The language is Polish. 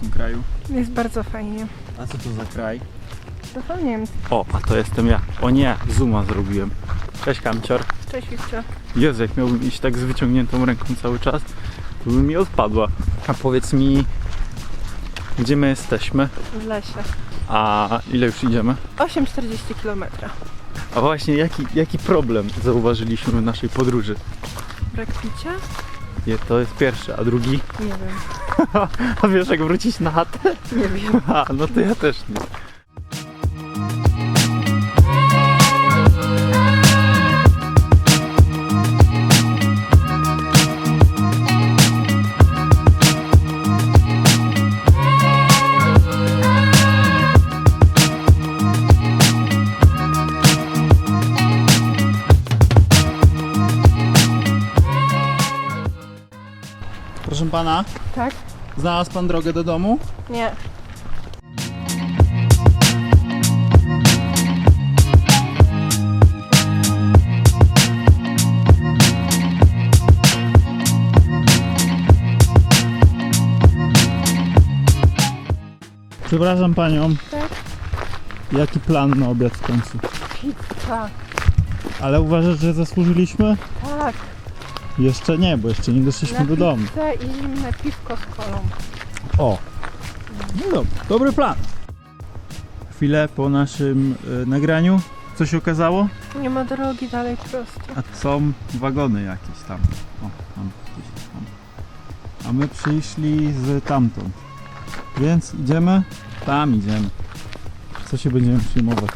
tym kraju? Jest bardzo fajnie. A co to za kraj? To są Niemcy. O, a to jestem ja. O nie, zooma zrobiłem. Cześć Kamcior. Cześć Wikcia. Jezu, jak miałbym iść tak z wyciągniętą ręką cały czas, to by mi odpadła. A powiedz mi, gdzie my jesteśmy? W lesie. A ile już idziemy? 8,40 km. A właśnie, jaki, jaki problem zauważyliśmy w naszej podróży? Brak picia? Je, to jest pierwszy, a drugi? Nie wiem. A wiesz jak wrócić na chatę? Nie wiem. A, no to ja też nie. Proszę pana, Tak? znalazł pan drogę do domu? Nie. Przepraszam panią, Tak? jaki plan na obiad w końcu? Pizza. Ale uważasz, że zasłużyliśmy? Tak. Jeszcze nie, bo jeszcze nie doszliśmy Na do domu. pizzę i zimne piwko z kolą. O! No dobra, dobry plan. Chwilę po naszym e, nagraniu, co się okazało? Nie ma drogi dalej prosto. A są wagony jakieś tam. O, tam, gdzieś tam. A my przyszli z tamtąd. Więc idziemy? Tam idziemy. Co się będziemy przyjmować?